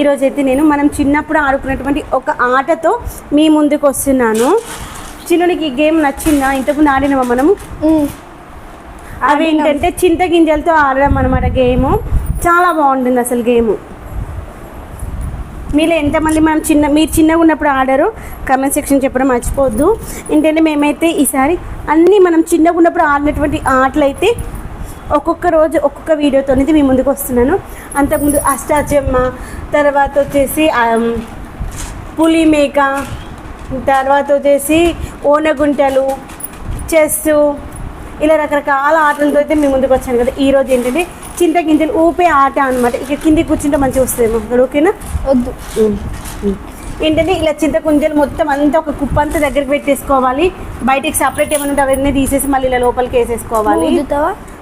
ఈరోజు అయితే నేను మనం చిన్నప్పుడు ఆడుకున్నటువంటి ఒక ఆటతో మీ ముందుకు వస్తున్నాను చిన్నునికి ఈ గేమ్ నచ్చిందా? ఇంతకుముందు ఆడినామా మనము? అవి ఏంటంటే చింతగింజలతో ఆడడం అనమాట గేమ్. చాలా బాగుంటుంది అసలు గేమ్. మీలో ఎంతమంది మనం చిన్న మీరు చిన్నగా ఉన్నప్పుడు ఆడారు కమెంట్ సెక్షన్ చెప్పడం మర్చిపోవద్దు. ఏంటంటే మేమైతే ఈసారి అన్నీ మనం చిన్నగా ఉన్నప్పుడు ఆడినటువంటి ఆటలు అయితే ఒక్కొక్క రోజు ఒక్కొక్క వీడియోతో అనేది మీ ముందుకు వస్తున్నాను. అంతకుముందు అష్టాచమ్మ తర్వాత వచ్చేసి పులి మేక తర్వాత వచ్చేసి ఓనగుంటలు చెస్ ఇలా రకరకాల ఆటలతో అయితే మీ ముందుకు వచ్చాను కదా. ఈ రోజు ఏంటంటే చింత గింజలు ఊపే ఆట అనమాట ఇక కింది కూర్చుంటే మంచిగా వస్తుంది అక్కడ ఓకేనా? వద్దు. ఏంటంటే ఇలా చింత కుంజలు మొత్తం అంతా ఒక కుప్ప అంతా దగ్గరికి పెట్టేసుకోవాలి. బయటికి సపరేట్ ఏమైనా ఉంటే అవన్నీ తీసేసి మళ్ళీ ఇలా లోపలికి వేసేసుకోవాలి.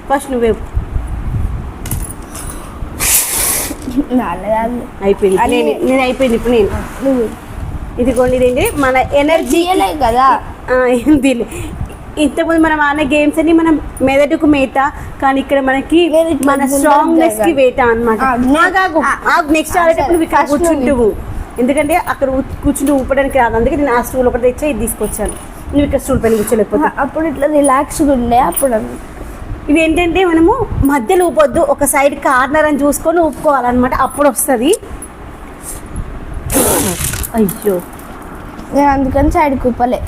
ఫస్ట్ నువ్వే అయిపోయింది. నేను అయిపోయింది ఇప్పుడు నేను. నువ్వు. ఇదిగోండి ఇదేంటి? మన ఎనర్జీ కదా. ఏంది ఇంతకుముందు మనం ఆడిన గేమ్స్ అని మనం మెదడుకు మేత కానీ ఇక్కడ మనకి మన స్ట్రాంగ్నెస్కి. వేట అనమాట నెక్స్ట్ ఆడేటప్పుడు నువ్వు ఇక్కడ. కూర్చుంటువు. ఎందుకంటే అక్కడ కూర్చుంటూ ఊపడానికి రాదు. అందుకే నేను ఆ స్టూల్ ఒకటి తెచ్చా ఇది తీసుకొచ్చాను. నువ్వు ఇక్కడ స్టూల్ పైన కూర్చోలేకపోతే. అప్పుడు ఇట్లా రిలాక్స్గా ఉండే అప్పుడు. ఇవి ఏంటంటే మనము మధ్యలో ఊపొద్దు ఒక సైడ్ కార్నర్ అని చూసుకొని ఊపుకోవాలన్నమాట. అప్పుడు వస్తుంది. అయ్యో. నేను అందుకని సైడ్ కుప్పలే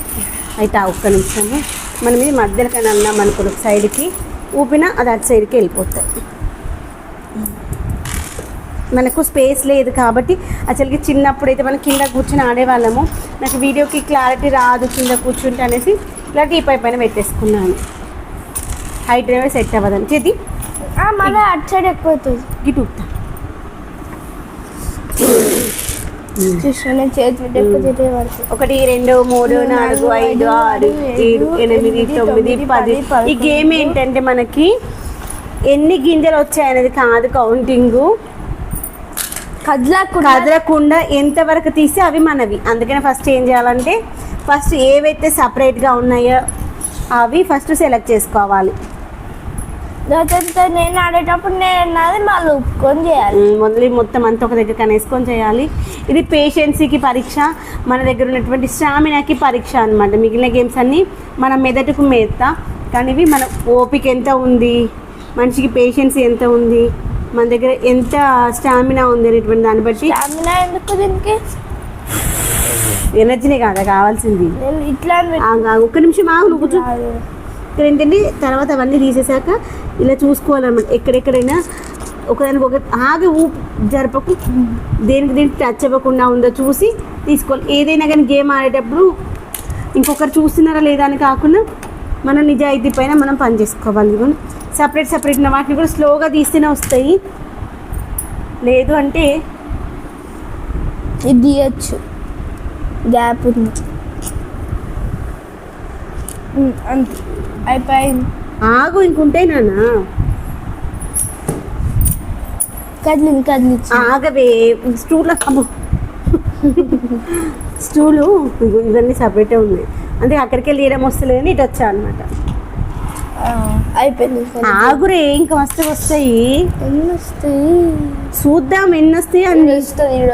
అయితే ఆ ఒక్క నిమిషము. మనం ఇది మధ్యలో కానీ అన్నాం అనుకో ఒక సైడ్కి ఊపినా అది అటు సైడ్కి వెళ్ళిపోతుంది మనకు స్పేస్ లేదు కాబట్టి అసలుకి చిన్నప్పుడు అయితే మనం కింద కూర్చొని ఆడేవాళ్ళము. నాకు వీడియోకి క్లారిటీ రాదు కింద కూర్చుంటే అనేసి ఇలా టీపై పైన పెట్టేసుకున్నాను. హైట్ అనేవి సెట్ అవ్వదని చేతి. మళ్ళీ అటు సైడ్ ఎక్కువ అవుతుంది. చేతి పడుతుంది. ఒకటి రెండు మూడు నాలుగు ఐదు ఆరు ఏడు ఎనిమిది తొమ్మిది పది ఈ గేమ్ ఏంటంటే మనకి ఎన్ని గింజలు వచ్చాయనేది కాదు కౌంటింగ్. కదలకుండా కదలకుండా ఎంతవరకు తీసి అవి మనవి. అందుకని ఫస్ట్ ఏం చేయాలంటే ఫస్ట్ ఏవైతే సపరేట్గా ఉన్నాయో అవి ఫస్ట్ సెలెక్ట్ చేసుకోవాలి. లేకపోతే నేను ఆడేటప్పుడు నేను అన్నది మళ్ళీ ఉప్పుకొని చేయాలి. మొదలు మొత్తం అంతా ఒక దగ్గర కనేసుకొని చేయాలి. ఇది పేషెన్సీకి పరీక్ష మన దగ్గర ఉన్నటువంటి స్టామినాకి పరీక్ష అనమాట మిగిలిన గేమ్స్ అన్నీ మన మెదడుకు మేత. కానీ ఇవి మన ఓపిక ఎంత ఉంది? మనిషికి పేషెన్స్ ఎంత ఉంది? మన దగ్గర ఎంత స్టామినా ఉంది అనేటువంటి దాన్ని బట్టి స్టామినా ఎందుకు దీనికి? ఎనర్జీనే కాదా కావాల్సింది. ఇట్లా ఒక్క నిమిషం ఆగు నువ్వు. ఇక్కడ ఏంటంటే తర్వాత అవన్నీ తీసేసాక ఇలా చూసుకోవాలన్నమాట. ఎక్కడెక్కడైనా ఒకదానికి ఒక ఆగి ఊపి జరపకు దేనికి దేనికి టచ్ అవ్వకుండా ఉందో చూసి తీసుకోవాలి. ఏదైనా కానీ గేమ్ ఆడేటప్పుడు ఇంకొకరు చూస్తున్నారా లేదా అని కాకుండా మన నిజాయితీ పైన మనం పని చేసుకోవాలి. సపరేట్ సపరేట్ ఉన్న వాటిని కూడా స్లోగా తీస్తేనే వస్తాయి. లేదు అంటే ఇది తీయచ్చు. గ్యాప్ ఉంది. అంతే. అయిపోయింది. ఆగు ఇంకుంటే నాన్న. కదిలింది కదిలించి ఆగవే. స్టూల్ అమ్మో. స్టూలు ఇవన్నీ సపరేటే ఉన్నాయి. అంటే అక్కడికి వెళ్ళి తీయడం వస్తలేదు అని ఇటు వచ్చా అనమాట అయిపోయింది. ఆగురే ఇంకా మస్తు వస్తాయి. ఎన్ని వస్తాయి చూద్దాం ఎన్ని వస్తాయి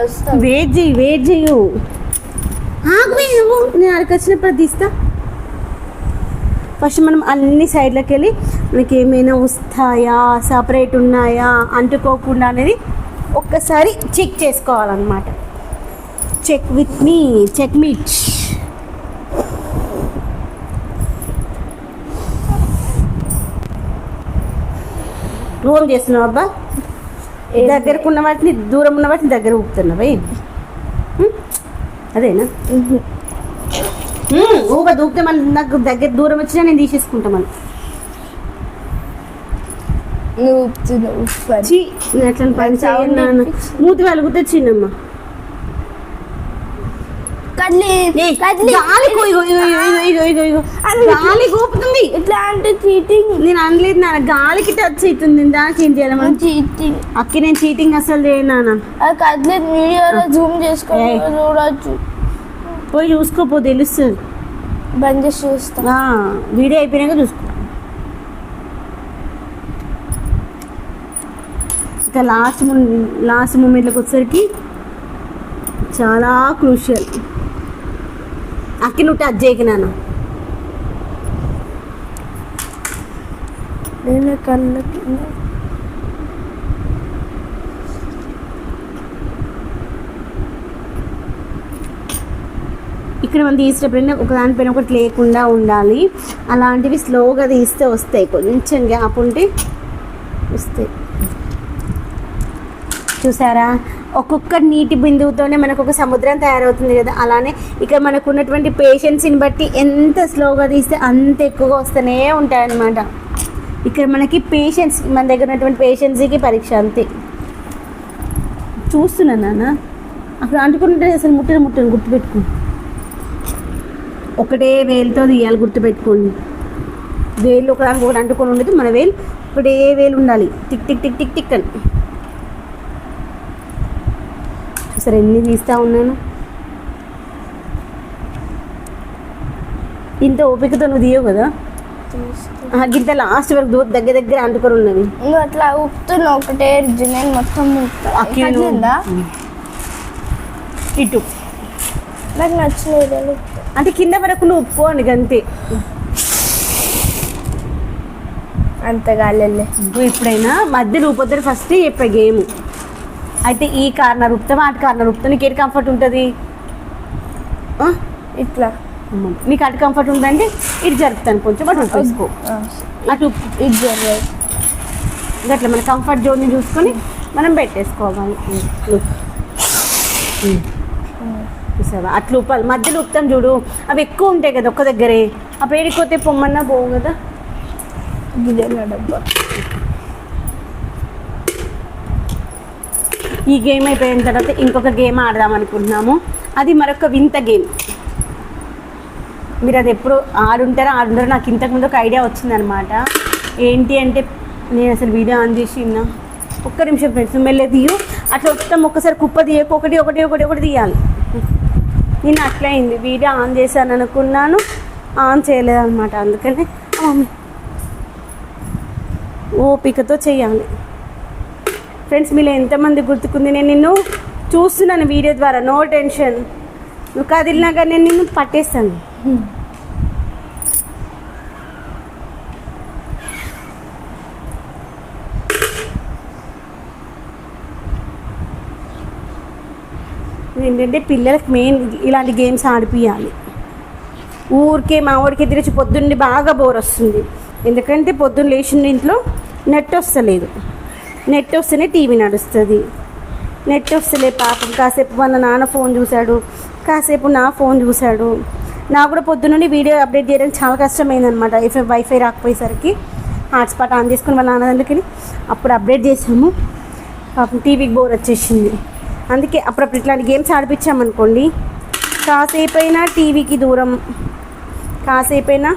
వస్తుంది వెయిట్ చెయ్యి వెయిట్ చెయ్యు. ఆగువే నువ్వు నేను అక్కడికి వచ్చినప్పుడు తీస్తా. ఫస్ట్ మనం అన్ని సైడ్లకు వెళ్ళి మనకి ఏమైనా వస్తాయా సపరేట్ ఉన్నాయా అంటుకోకుండా అనేది ఒక్కసారి చెక్ చేసుకోవాలన్నమాట. చెక్ విత్ మీ చెక్ మీట్ దూరం చేస్తున్నావు అబ్బా? దగ్గరకు ఉన్న వాటిని దూరం ఉన్న వాటిని దగ్గర ఊపుతున్నావా? అదేనా? ఊగ దూకితే మళ్ళీ నాకు దగ్గర దూరం వచ్చినా నేను తీసేసుకుంటా అట్లా పని చేయను. మూతి వెలుగుతే చిన్నమ్మ గాలి కూపుతుంది. ఇట్లా అంటే చీటింగ్ నేను అనలేదు నాన్న. గాలికి టచ్ అవుతుంది దానికి ఏం చేయాలి మనం చీటింగ్ అక్కి నేను చీటింగ్ అసలు చేయను నాన్న. అది కదిలి వీడియోలో జూమ్ చేసుకొని ఏయ్. చూడొచ్చు. పోయి చూసుకోపో తెలుస్తుంది. బంద్ చేసి చూస్తా. వీడియో అయిపోయినాక చూసుకో. ఇంకా లాస్ట్ లాస్ట్ మూమెంట్లోకి వచ్చేసరికి చాలా క్రూషియల్ అక్కి నువ్వు టచ్ చేయకు నాన్న. నేను కళ్ళ ఇక్కడ మనం తీసేటప్పుడైనా ఒక దానిపైన ఒకటి లేకుండా ఉండాలి. అలాంటివి స్లోగా తీస్తే వస్తాయి. కొంచెం గ్యాప్ ఉంటే వస్తాయి. చూసారా? ఒక్కొక్క నీటి బిందువుతోనే మనకు ఒక సముద్రం తయారవుతుంది కదా. అలానే ఇక్కడ మనకు ఉన్నటువంటి పేషెన్స్ని బట్టి ఎంత స్లోగా తీస్తే అంత ఎక్కువగా వస్తూనే ఉంటాయి అన్నమాట ఇక్కడ మనకి పేషెన్స్ మన దగ్గర ఉన్నటువంటి పేషెన్సీకి పరీక్ష అంతే. చూస్తున్నా నాన్న. అక్కడ అంటుకుంటే అసలు ముట్టను ముట్టను గుర్తుపెట్టుకో. ఒకటే వేలుతో తీయాలి గుర్తుపెట్టుకోండి. వేలు ఒకదానికి ఒకటి అంటుకొని ఉండదు మన వేలు ఒకటే వేలు ఉండాలి. Tick tick tick tick tick అని. సరే ఎన్ని తీస్తా ఉన్నాను? ఇంత ఓపికతో నువ్వు తీయవు కదా? గింత లాస్ట్ వరకు దగ్గర దగ్గర అంటుకొని ఉన్నవి. నువ్వు అట్లా ఉప్పుతున్నావు ఒకటే నేను మొత్తం? ఇటు. నాకు నచ్చిన. అంటే కింద వరకు నువ్వు ఉప్పు అని అంతే అంత గాలిలే. నువ్వు ఎప్పుడైనా మధ్యలో ఊపొద్దు ఫస్ట్ చెప్పే గేమ్ అయితే ఈ కార్నర్ ఉప్తావా అటు కార్నర్ ఉప్తా నీకు ఏది కంఫర్ట్ ఉంటుంది? ఆ? ఇట్లా. నీకు అటు కంఫర్ట్ ఉందంటే ఇటు జరుపుతాను కొంచెం. అటు ఉప్పేసుకో ఆ, అటు ఇది జరగదు. అట్లా మన కంఫర్ట్ జోన్ని చూసుకొని మనం పెట్టేసుకోవాలి. చూసావా? అట్లా ఉప్పాలి. మధ్యలో ఉప్పుతాం చూడు. అవి ఎక్కువ ఉంటాయి కదా ఒక్క దగ్గరే. అప్పుడు ఏడిపోతే పొమ్మన్నా పోవు కదా. డబ్బా ఈ గేమ్ అయిపోయిన తర్వాత ఇంకొక గేమ్ ఆడదాం అనుకుంటున్నాము. అది మరొక వింత గేమ్. మీరు అది ఎప్పుడు ఆడుంటారో ఆడుంటారో నాకు ఇంతకుముందు ఒక ఐడియా వచ్చిందనమాట. ఏంటి అంటే నేను అసలు వీడియో ఆన్ చేసి ఉన్నా ఒక్క నిమిషం ఫ్రెండ్స్ మెల్లె తీయు. అట్లా మొత్తం ఒక్కసారి కుప్ప తీయక ఒకటి ఒకటి ఒకటి ఒకటి తీయాలి. నేను అట్లయింది. వీడియో ఆన్ చేశాను అనుకున్నాను. ఆన్ చేయలేదన్నమాట. అందుకనే ఓపికతో చేయాలి ఫ్రెండ్స్ మీలో ఎంతమంది గుర్తుకుంది? నేను నిన్ను చూస్తున్నాను వీడియో ద్వారా. నో టెన్షన్ నువ్వు కదిలినా కానీ నేను నిన్ను పట్టేస్తాను. ఏంటంటే పిల్లలకి మెయిన్ ఇలాంటి గేమ్స్ ఆడిపియాలి. ఊరికే మా ఊరికి తిరిగి పొద్దున్నే బాగా బోర్ వస్తుంది. ఎందుకంటే పొద్దున్న లేచిన ఇంట్లో నెట్ వస్తలేదు. నెట్ వస్తేనే టీవీ నడుస్తుంది. నెట్ వస్తలే పాపం. కాసేపు వాళ్ళ నాన్న ఫోన్ చూశాడు. కాసేపు నా ఫోన్ చూశాడు. నాకు కూడా పొద్దున్నే వీడియో అప్డేట్ చేయడానికి చాలా కష్టమైందనమాట వైఫై వైఫై రాకపోయేసరికి హాట్స్పాట్ ఆన్ చేసుకుని వాళ్ళ నాన్న అప్పుడు అప్డేట్ చేసాము పాపం టీవీకి బోర్ వచ్చేసింది. అందుకే అప్పుడప్పుడు ఇట్లాంటి గేమ్స్ ఆడిపించామనుకోండి కాసేపు అయినా టీవీకి దూరం కాసేపైనా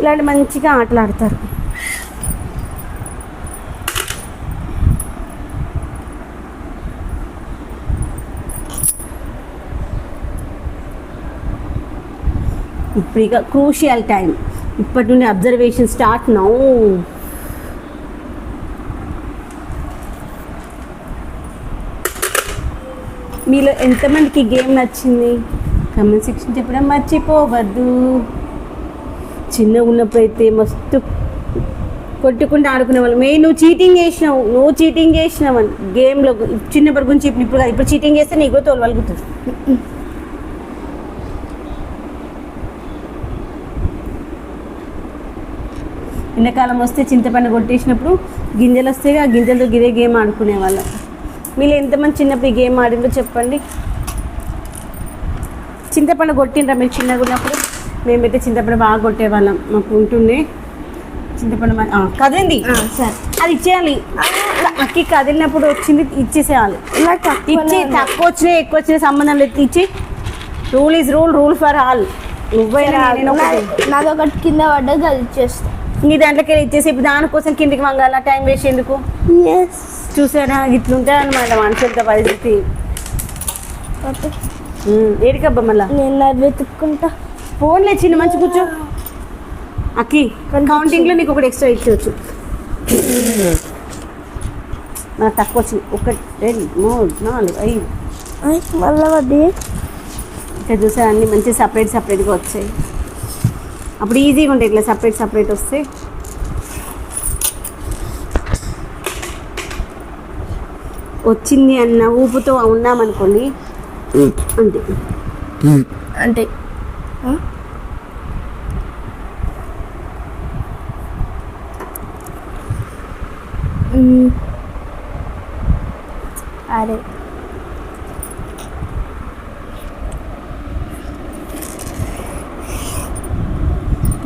ఇలాంటి మంచిగా ఆటలు ఆడతారు ఇప్పుడు ఇక క్రూషియల్ టైం ఇప్పటి నుండి అబ్జర్వేషన్ స్టార్ట్ నౌ మీలో ఎంతమందికి గేమ్ నచ్చింది? కమెంట్ సెక్షన్ చెప్పడం మర్చిపోవద్దు. చిన్నగా ఉన్నప్పుడైతే మస్తు కొట్టుకుంటూ ఆడుకునే వాళ్ళు. మే నువ్వు చీటింగ్ చేసినావు. నువ్వు చీటింగ్ చేసినావు అని గేమ్లో చిన్నప్పటి గురించి ఇప్పుడు ఇప్పుడు కాదు. ఇప్పుడు చీటింగ్ చేస్తే నీకు తోలవలుగుతుంది ఎండాకాలం వస్తే చింతపండు కొట్టేసినప్పుడు గింజలు వస్తే ఆ గింజలతో గిరే గేమ్ ఆడుకునే వాళ్ళం. మీరు ఎంతమంది చిన్నప్పుడు ఈ గేమ్ ఆడిందో చెప్పండి. చింతపండు కొట్టిండ్రా మీరు చిన్నగా ఉన్నప్పుడు? మేమైతే చింతపండు బాగా కొట్టేవాళ్ళం మాకు ఉంటుండే. చింతపండు కదిలింది? సరే. అది ఇచ్చేయాలి. అక్కి కదిలినప్పుడు వచ్చింది ఇచ్చేసేయాలి. ఇచ్చి. తక్కువ వచ్చినా ఎక్కువ వచ్చినా సంబంధం లేదు. ఇచ్చి rule is rule rule for all. నువ్వైనా ఒకటే. నాది ఒకటి. కింద పడ్డది అది ఇచ్చేస్తా. నీ దాంట్లోకి వెళ్ళి ఇచ్చేసి ఇప్పుడు దానికోసం కిందికి వంగాల? టైం వేస్ట్ ఎందుకు? ఎస్ చూసారా ఇట్లుంటుంది అనమాట మనుషులతో పరిస్థితి. ఏడికబ్బా మళ్ళా? నేను వెతుక్కుంటా. ఫోన్లే చిన్న మంచి కూర్చో. అక్కి కౌంటింగ్లో నీకు ఒకటి ఎక్స్ట్రా ఇచ్చవచ్చు నాకు తక్కువ వచ్చింది ఒకటి రెండు మూడు నాలుగు ఐదు. మళ్ళీ వడ్డీ. ఇక్కడ చూసారు అన్ని మంచి సపరేట్ సపరేట్గా వచ్చాయి. అప్పుడు ఈజీగా ఉంటాయి ఇట్లా సపరేట్ సపరేట్ వస్తే. వచ్చింది అన్న ఊపుతో ఉన్నామనుకోండి. అంతే. అంటే? అరే.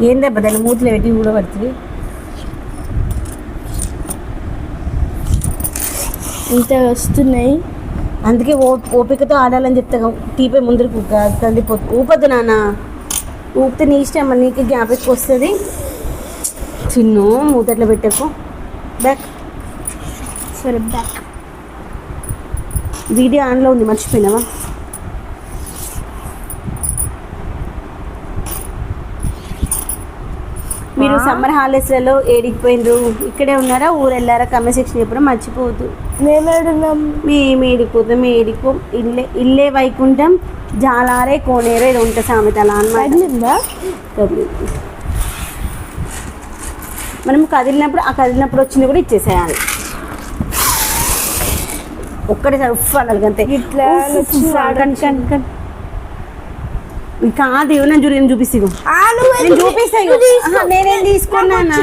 ఏం దెబ్బ దాన్ని మూతిలో పెట్టి కూడా పడుతుంది ఇంత వస్తున్నాయి. అందుకే ఓ ఓపికతో ఆడాలని చెప్తా. టీపై ముందరకు కదిలిపోతుంది ఊపద్దు నాన్న. ఊపితే నీ ఇష్టం నీకు జ్ఞాపకం వస్తుంది. చిన్ను మూతట్లో పెట్టకు. బ్యాక్. సరే బ్యాక్. వీడియో ఆన్లో ఉంది మర్చిపోయినావా? మీరు సమ్మర్ హాలిడేస్లలో ఏడికిపోయినరు ఇక్కడే ఉన్నారా? ఊరు వెళ్ళారా కమెంట్ సెక్షన్ చెప్పడం మర్చిపోవద్దు. మేమేడున్నాం. మేము ఏడిపోతాం ఏడికో ఇల్లే ఇల్లే వైకుంఠం జాలారే కోనేరే ఇది ఉంటుంది సామెత అలా అనమాట. మనం కదిలినప్పుడు ఆ కదిలినప్పుడు వచ్చింది కూడా ఇచ్చేసేయాలి. ఒక్కటేసారి ఉఫ్ అనాలి అంతే. ఇట్లా కాదు నేను చూపిస్తాను నేను చూపిస్తాను. నేనేం తీసుకున్నానా.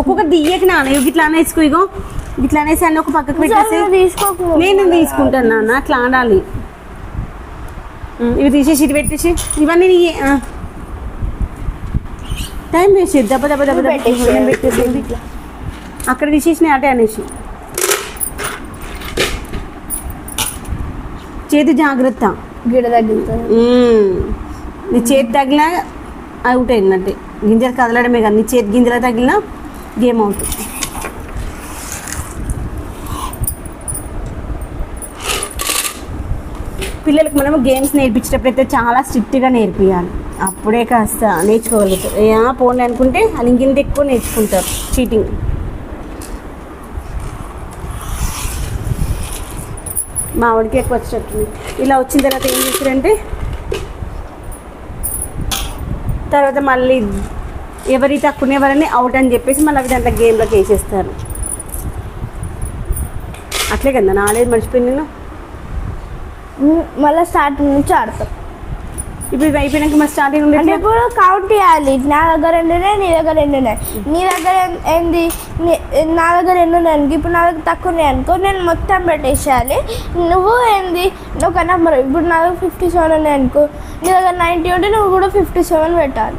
ఒక్కొక్క దియ్యకి నాన్న. ఇవి ఇట్లా అనేసుకో ఇగో. ఇట్లా అనేసి అన్న ఒక పక్కకు పెట్టేసి. నేను తీసుకుంటాను నాన్న? అట్లా ఆడాలి. ఇవి తీసేసి ఇటు పెట్టేసి. ఇవన్నీ నీ టైం చేయదు దెబ్బ దెబ్బ దెబ్బ పెట్టేసి. అక్కడ తీసేసిన అటే అనేసి. చేతి జాగ్రత్త. గిడ ఉమ్, నీ చేతి తగిలినా అవుట్ అయినట్టే గింజలు కదలడమే కానీ చేతి గింజలు తగిలిన గేమ్ అవుతుంది. పిల్లలకు మనం గేమ్స్ నేర్పించేటప్పుడు అయితే చాలా స్ట్రిక్ట్గా నేర్పించాలి అప్పుడే కాస్త నేర్చుకోగలుగుతారు ఏ పోన్లే అనుకుంటే అది ఇంకింత ఎక్కువ నేర్చుకుంటారు. చీటింగ్. మా ఆవిడకి ఎక్కువ వచ్చేటట్టుంది. ఇలా వచ్చిన తర్వాత ఏం చేస్తారంటే తర్వాత మళ్ళీ ఎవరి తక్కువ ఎవరని అవుట్ అని చెప్పేసి మళ్ళీ అవి దాంట్లో గేమ్లోకి వేసేస్తారు. అట్లే కదా నాలేదు మర్చిపోయింది నేను మళ్ళీ స్టార్టింగ్ నుంచి ఆడతాం. ఇప్పుడు ఇవి అయిపోయినాక మరి స్టార్టింగ్ అంటే ఇప్పుడు కౌంట్ చేయాలి. నా దగ్గర ఎన్ని ఉన్నాయి నీ దగ్గర ఎన్ని ఉన్నాయి నీ దగ్గర ఏంది? నీ- నా దగ్గర ఎన్ని ఉన్నాయి అనుకో ఇప్పుడు నా దగ్గర తక్కువ ఉన్నాయి అనుకో నేను మొత్తం పెట్టేసేయాలి. నువ్వు ఏంది? ఒక నెంబర్ ఇప్పుడు నా దగ్గర ఫిఫ్టీ సెవెన్ ఉన్నాయి అనుకో నీ దగ్గర నైంటీ ఉంటే నువ్వు కూడా ఫిఫ్టీ సెవెన్ పెట్టాలి.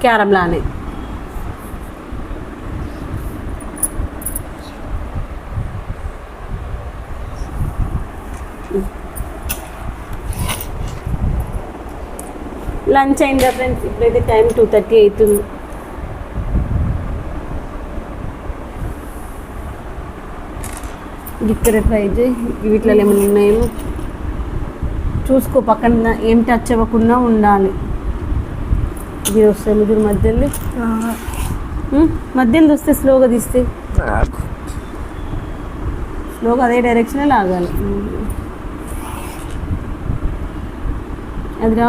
క్యారమ్లానే లంచ్ అయిందా ఫ్రెండ్స్? ఇప్పుడైతే టైం టూ థర్టీ అవుతుంది. ఇక్కడ ట్రై చేయి. వీటిలో ఏమైనా ఉన్నాయేమో? చూసుకో పక్కన ఏం టచ్ అవ్వకుండా ఉండాలి. ఇది వస్తాయి ముగ్గురు మధ్యలో. మధ్యలో వస్తే స్లోగా తీస్తే. స్లోగా అదే డైరెక్షనే లాగాలి. అది రా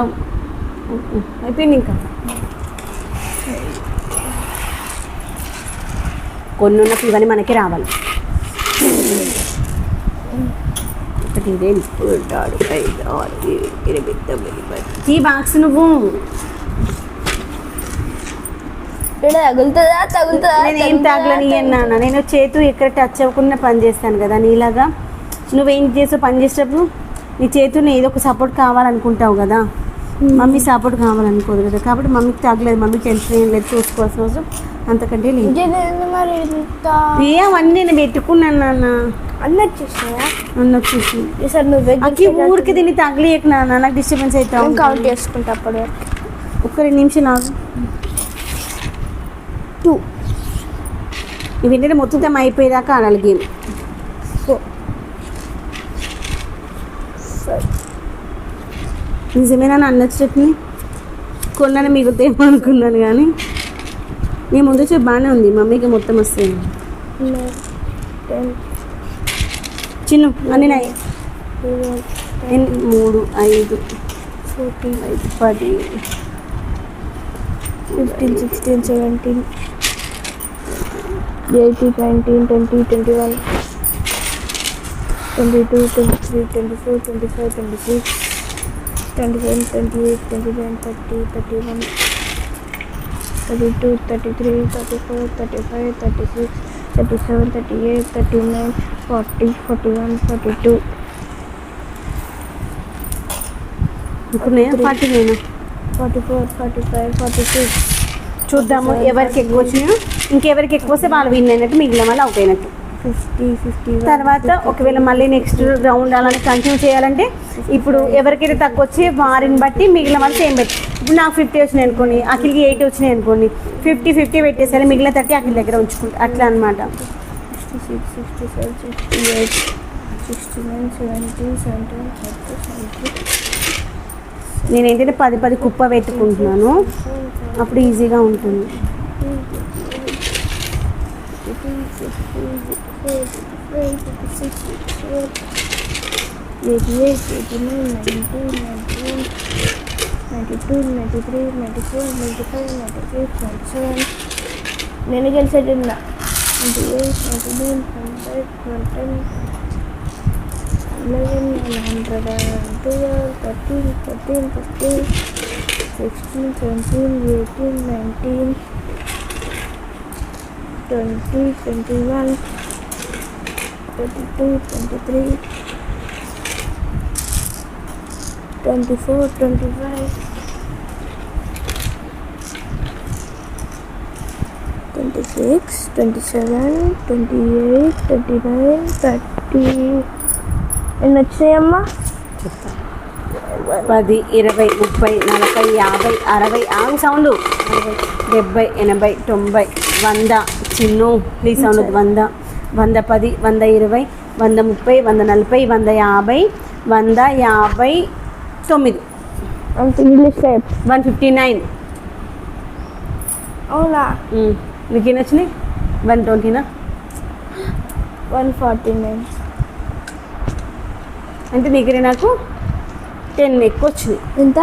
అయిపోయింది ఇంకా. కొన్ని ఉన్నప్పుడు ఇవన్నీ మనకి రావాలి. ఒకటి రెండు నాలుగు ఐదు ఆరు ఏడు ఎనిమిది తొమ్మిది పది. ఈ బాక్స్ నువ్వు తగులుతుందా తగులుతుందా నేను ఏం తాగలని నాన్న. నేను చేతు ఎక్కడ టచ్ అవ్వకుండా పని చేస్తాను కదా నీలాగా. నువ్వేం చేసావు? పని చేసేటప్పుడు నీ చేతుని ఏదో ఒక సపోర్ట్ కావాలనుకుంటావు కదా. మమ్మీ సపోర్ట్ కావాలనుకోదు కదా. కాబట్టి మమ్మీకి తాగలేదు మమ్మీ టెన్షన్ ఏం లేదు. చూసుకోవాల్సిన అవసరం అంతకంటే లేదు. ఏ అవన్నీ నేను పెట్టుకున్నాను నాన్న. అన్నీ వచ్చేసినాయా అన్న వచ్చేసి ఈసారి నువ్వు వెజ్ అక్కి ఊరికి తిని తగలేయకు నాన్న. నాకు డిస్టర్బెన్స్ అవుతా కౌంట్ చేసుకుంటా వరకు? ఒక్క రెండు నిమిషాలు ఆగు. టూ. ఇవి మొత్తం అయిపోయేదాకా ఆడాలి గేమ్ ఫోర్ ఫైవ్ నిజమేనా అన్న చట్నీ? కొన్నాను మిగులుతాయేమో అనుకున్నాను కానీ. నేను ముందు చూపు బాగానే ఉంది. మమ్మీకి మొత్తం వస్తుంది చిన్న అన్ని మూడు ఐదు. ఫోర్టీన్ ఐదు పది. Fifteen sixteen seventeen. Eighteen nineteen twenty twenty one. Twenty two twenty three twenty four twenty five twenty six. Twenty seven twenty eight twenty nine thirty thirty one thirty two thirty three thirty four thirty five thirty six thirty seven thirty eight thirty nine forty forty one forty two forty నేను forty four forty five forty six చూద్దాము ఎవరికి ఎక్కువ వచ్చినాయో ఇంకెవరికి ఎక్కువ వస్తే వాళ్ళు win అయినట్టు మిగిలిన వాళ్ళు అవుట్ అయినట్టు. ఫిఫ్టీ ఫిఫ్టీ తర్వాత ఒకవేళ మళ్ళీ నెక్స్ట్ రౌండ్ అలానే కంటిన్యూ చేయాలంటే ఇప్పుడు ఎవరికైతే తక్కువ వచ్చి వారిని బట్టి మిగిలిన వాళ్ళు సేమ్ పెట్టి ఇప్పుడు నాకు ఫిఫ్టీ వచ్చినాయి అనుకోండి అఖిల్కి ఎయిటీ వచ్చినాయి అనుకోండి ఫిఫ్టీ ఫిఫ్టీ పెట్టేసరి మిగిలిన థర్టీ అఖిల్ దగ్గర ఉంచుకుంటా అట్లా అనమాట నేను పది పది కుప్ప పెట్టుకుంటున్నాను అప్పుడు ఈజీగా ఉంటుంది 88, 89, 92, 93, 94, 95, 96, 97. Then again, set it up. 98, 99, 100, 110, 11, 112, 13, 14, 15, 16, 17, 18, 19, 20, 21, 22, 23, four twenty five twenty six twenty seven twenty eight twenty nine thirty ఎన్ని వచ్చాయమ్మా చెప్తా పది ఇరవై ముప్పై నలభై యాభై అరవై ఆగు సౌండ్ డెబ్బై ఎనభై తొంభై వంద చిన్ను ప్లీజ్ సౌండ్ వద్దు. వంద వంద పది వంద ఇరవై వంద ముప్పై వంద నలభై వంద యాభై వంద యాభై తొమ్మిది. English one fifty nine. అవునా? ఎన్ని వచ్చినాయి వన్ ట్వంటీనా? One forty nine. అంటే దగ్గర నాకు? టెన్ ఎక్కువ వచ్చినాయి ఎంత?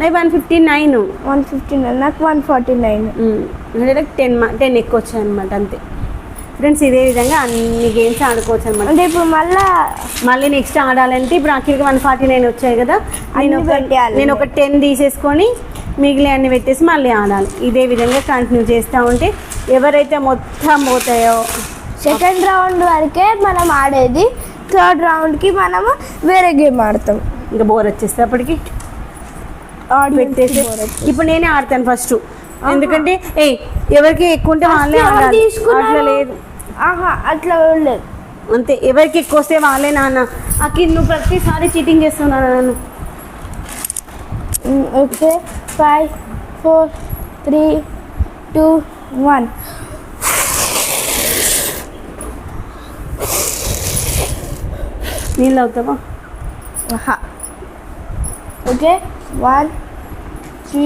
నాకు one fifty nine. One fifty nine. నాకు వన్ ఫార్టీ నైన్. అంటే నాకు టెన్ టెన్ ఎక్కువ వచ్చాయి అనమాట అంతే. ఫ్రెండ్స్ ఇదే విధంగా అన్ని గేమ్స్ ఆడుకోవచ్చు అనమాట అంటే ఇప్పుడు మళ్ళా మళ్ళీ నెక్స్ట్ ఆడాలంటే ఇప్పుడు అఖిల్కి వన్ ఫార్టీ నైన్ వచ్చాయి కదా నేను ఒక. నేను ఒక టెన్ తీసేసుకొని మిగిలి అన్ని పెట్టేసి మళ్ళీ ఆడాలి. ఇదే విధంగా కంటిన్యూ చేస్తూ ఉంటే ఎవరైతే మొత్తం పోతాయో సెకండ్ రౌండ్ వరకే మనం ఆడేది. థర్డ్ రౌండ్కి మనము వేరే గేమ్ ఆడతాం. ఇంకా బోర్ వచ్చేస్తే అప్పటికి. పెట్టేసి ఇప్పుడు నేనే ఆడతాను ఫస్ట్ ఎందుకంటే ఏ ఎవరికి ఎక్కువ ఉంటే వాళ్ళే ఆడాలి? అట్లా లేదు. ఆహా అట్లా లేదు. అంతే ఎవరికి ఎక్కువ వస్తే వాళ్ళే నాన్న. అఖిల్ నువ్వు ప్రతిసారి చీటింగ్ చేస్తున్నాను నన్ను. Okay five four three two one నీళ్ళు అవుతావా ఓకే వన్ టూ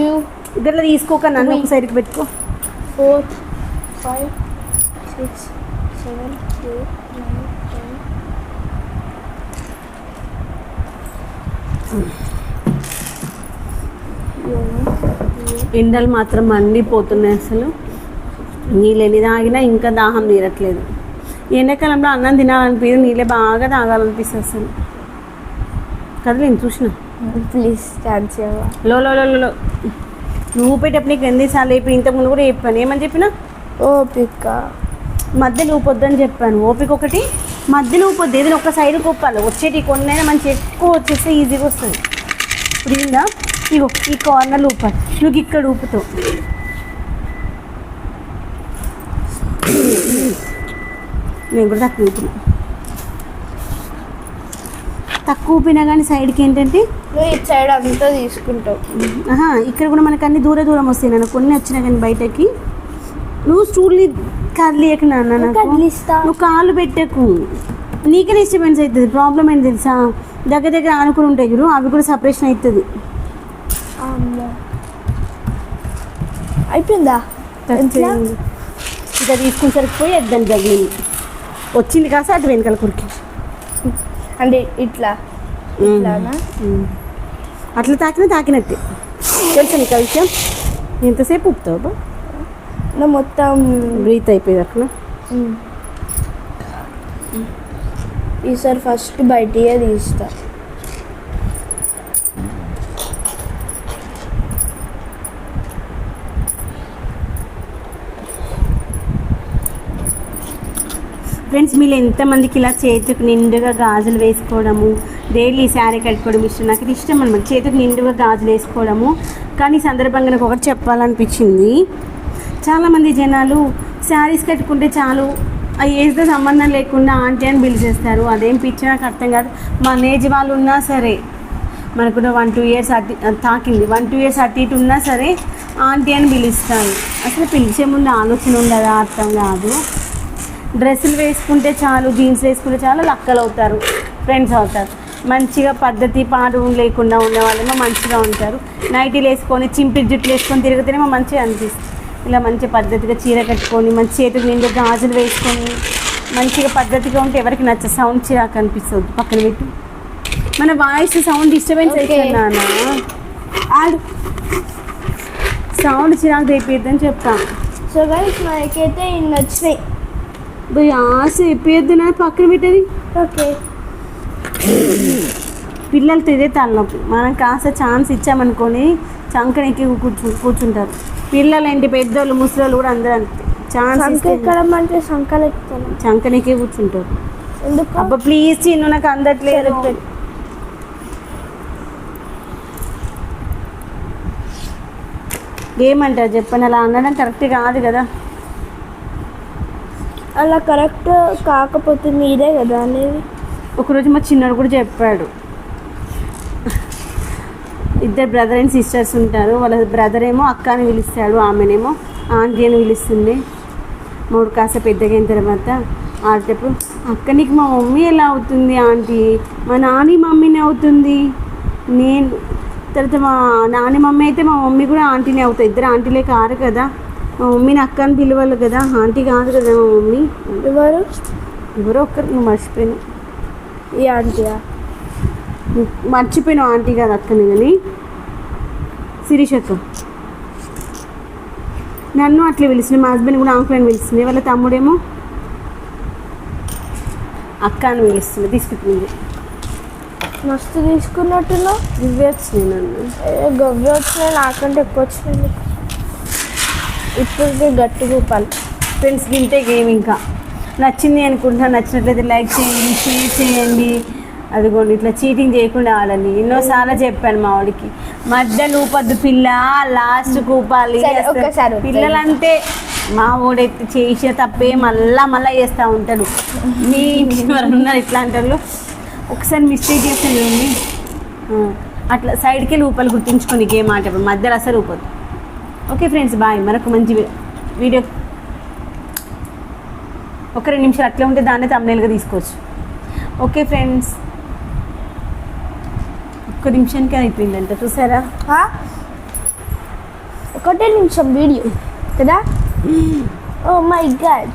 ఇద్దరు తీసుకోక నన్ను ఒక సైడ్కి పెట్టుకో. Four five six seven eight nine ten ఎండలు మాత్రం మండిపోతున్నాయి అసలు. నీళ్ళు ఎన్ని తాగినా ఇంకా దాహం తీరట్లేదు. ఎండాకాలంలో అన్నం తినాలనిపించదు నీళ్ళే బాగా తాగాలనిపిస్తుంది అసలు. కదా నేను చూసిన. ప్లీజ్ ఇవ్వ లో లో లో నువ్వు పెట్టేటప్పుడు నీకు ఎన్నిసార్లు చెప్పి ఇంతకుముందు కూడా చెప్పాను. ఏమని చెప్పినా? ఓపిక. మధ్యలో ఊపొద్దని చెప్పాను. ఓపిక ఒకటి మధ్యలో ఊపొద్దు. ఏదైనా ఒక సైడ్ కొప్పాలి వచ్చేటి కొన్నైనా మంచి ఎక్కువ వచ్చేస్తే ఈజీగా వస్తుంది. ఇప్పుడు ఇందా ఇగో ఈ కార్నర్లు ఊపాలి నువ్వు ఇక్కడ ఊపుతావు నేను కూడా తక్కువ ఊపిన తక్కువ ఊపినా కానీ సైడ్కి ఏంటంటే నువ్వు ఇటు సైడ్ అంతా తీసుకుంటావు. ఆహా ఇక్కడ కూడా మనకు అన్ని దూర దూరం వస్తాయి. నాన్న కొన్ని వచ్చినా కానీ బయటకి. నువ్వు స్టూల్ని కదిలియక నాన్న కదిలిస్తా. నువ్వు కాళ్ళు పెట్టకు. నీకే డిస్టర్బెన్స్ అవుతుంది? ప్రాబ్లం ఏంటి తెలుసా? దగ్గర దగ్గర ఆనుకుని ఉంటాయి చూడు అవి కూడా సపరేషన్ అవుతుంది. అయిపోయిందా? ఇక తీసుకుని సరిపోయి దాన్ని తగిలింది. వచ్చింది కాస్త అటు వెనకాల కురికి. అంటే ఇట్లా. అట్లా తాకినా తాకినట్టే. తెలుసా నీకు ఆ విషయం? ఎంతసేపు ఉప్పుతావు నా మొత్తం బ్రీత్ అయిపోయింది అక్కడ ఉమ్. ఈసారి ఫస్ట్ బయటికే తీస్తా. ఫ్రెండ్స్ మీరు ఎంతమందికి ఇలా చేతికి నిండుగా గాజులు వేసుకోవడము డైలీ శారీ కట్టుకోవడం ఇష్టం? నాకు ఇది ఇష్టం అనమాట చేతికి నిండుగా గాజులు వేసుకోవడము. కానీ ఈ సందర్భంగా నాకు ఒకటి చెప్పాలనిపించింది. చాలామంది జనాలు శారీస్ కట్టుకుంటే చాలు ఆ ఏజ్తో సంబంధం లేకుండా ఆంటీ అని పిలిచేస్తారు అదేం పిచ్చి నాకు అర్థం కాదు. మన ఏజ్ వాళ్ళు ఉన్నా సరే మనకు వన్ టూ ఇయర్స్ అటు తాకింది. వన్ టూ ఇయర్స్ అటు ఇటు ఉన్నా సరే ఆంటీ అని పిలుస్తారు అసలు పిలిచే ముందు ఆలోచన ఉండదా? అర్థం కాదు. డ్రెస్సులు వేసుకుంటే చాలు జీన్స్ వేసుకుంటే చాలు లక్కలు అవుతారు ఫ్రెండ్స్ అవుతారు. మంచిగా పద్ధతి పాడు లేకుండా ఉన్న వాళ్ళేమో మంచిగా ఉంటారు. నైటీలు వేసుకొని చింపి జుట్లు వేసుకొని తిరిగితేనేమో మంచిగా అనిపిస్తుంది. ఇలా మంచి పద్ధతిగా చీర కట్టుకొని మంచి చేతికి నిండు గాజులు వేసుకొని మంచిగా పద్ధతిగా ఉంటే ఎవరికి నచ్చ సౌండ్ చిరాకు అనిపిస్తుంది. పక్కన పెట్టి. మన వాయిస్ సౌండ్ డిస్టర్బెన్స్. అవుతున్నానా ఆడు. సౌండ్ చిరాకు తెప్పిద్దని చెప్తాను సో గైస్ మనకైతే ఇన్ని వచ్చినాయి పోయి ఆశ ఎప్పియద్దు నా పక్కన పెట్టేది. ఓకే పిల్లలతో ఇదే తలనొప్పి. మనం కాస్త ఛాన్స్ ఇచ్చామనుకొని చంకనెక్కి కూర్చు కూర్చుంటారు. పిల్లలు ఏంటి పెద్దోళ్ళు ముసలోళ్ళు కూడా అందరూ అంతే. ఛాన్స్ ఎక్కడం అంటే ఎక్కుతాను చంకనెక్కి కూర్చుంటారు. ఎందుకు? అబ్బా ప్లీజ్ చిన్ను నాకు అందట్లేదు. ఏమంటారు? చెప్పండి అలా అనడం కరెక్ట్ కాదు కదా. అలా కరెక్ట్ కాకపోతే మీరే కదా అనేది. ఒకరోజు మా చిన్నోడు కూడా చెప్పాడు. ఇద్దరు బ్రదర్ అండ్ సిస్టర్స్ ఉంటారు. వాళ్ళ బ్రదర్ ఏమో అక్క అని పిలుస్తాడు ఆమెనేమో ఆంటీ అని పిలుస్తుంది. మూడు కాస్త పెద్దగా అయిన తర్వాత ఆడేటప్పుడు అక్క నీకు మా మమ్మీ ఎలా అవుతుంది ఆంటీ? మా నాని మమ్మీని అవుతుంది. నేను తర్వాత మా నాని మమ్మీ అయితే మా మమ్మీ కూడా ఆంటీనే అవుతుంది ఇద్దరు ఆంటీలే కారు కదా. మా మమ్మీని అక్క అని పిలవాలి కదా. ఆంటీ కాదు కదా మా మమ్మీ. ఎవరు? ఎవరో ఒక్కరు నువ్వు ఈ ఆంటీయా? మర్చిపోయిన ఆంటీ కాదు అక్కని కానీ శిరీష్ అక్క. నన్ను అట్లా పిలిచింది మా హస్బెండ్ కూడా అంకుల్ అని పిలుస్తుంది వాళ్ళ తమ్ముడేమో అక్క అని పిలుస్తుంది తీసుకుంటుంది మస్తు తీసుకున్నట్టున్నా? ఇవే వచ్చినాయి నన్ను. ఏ గవ్వి వచ్చినాయి నాకంటే ఎక్కువ వచ్చినాయి ఇప్పటికే గట్టి రూపాయలు ఫ్రెండ్స్ గింతే గేమ్ ఇంకా. నచ్చింది అనుకుంటున్నా నచ్చినట్లయితే లైక్ చేయండి షేర్ చేయండి. అదిగోండి ఇట్లా చీటింగ్ చేయకుండా ఆడండి ఎన్నోసార్లు చెప్పాను మా వాడికి. మధ్యలో ఊపద్దు పిల్ల లాస్ట్ కూపాలి. పిల్లలంటే మా వాడైతే చేసే తప్పే మళ్ళా మళ్ళా చేస్తూ ఉంటాడు. మీ ఎవరు ఉన్నారు ఇట్లాంటి వాళ్ళు ఒకసారి మిస్టేక్ చేస్తే చూడండి అట్లా సైడ్కి ఊపలు గుర్తుంచుకొని గేమ్ ఆట మధ్యలో అసలు ఊపదు ఓకే ఫ్రెండ్స్ బాయ్ మరొక మంచి వీడియో ఒక రెండు నిమిషాలు అట్లే ఉంటే దాన్ని తమ్నేలుగా తీసుకోవచ్చు. ఓకే ఫ్రెండ్స్ ఒక్క నిమిషానికి అయిపోయిందంట చూసారా? ఒకటే నిమిషం వీడియో కదా? Oh my God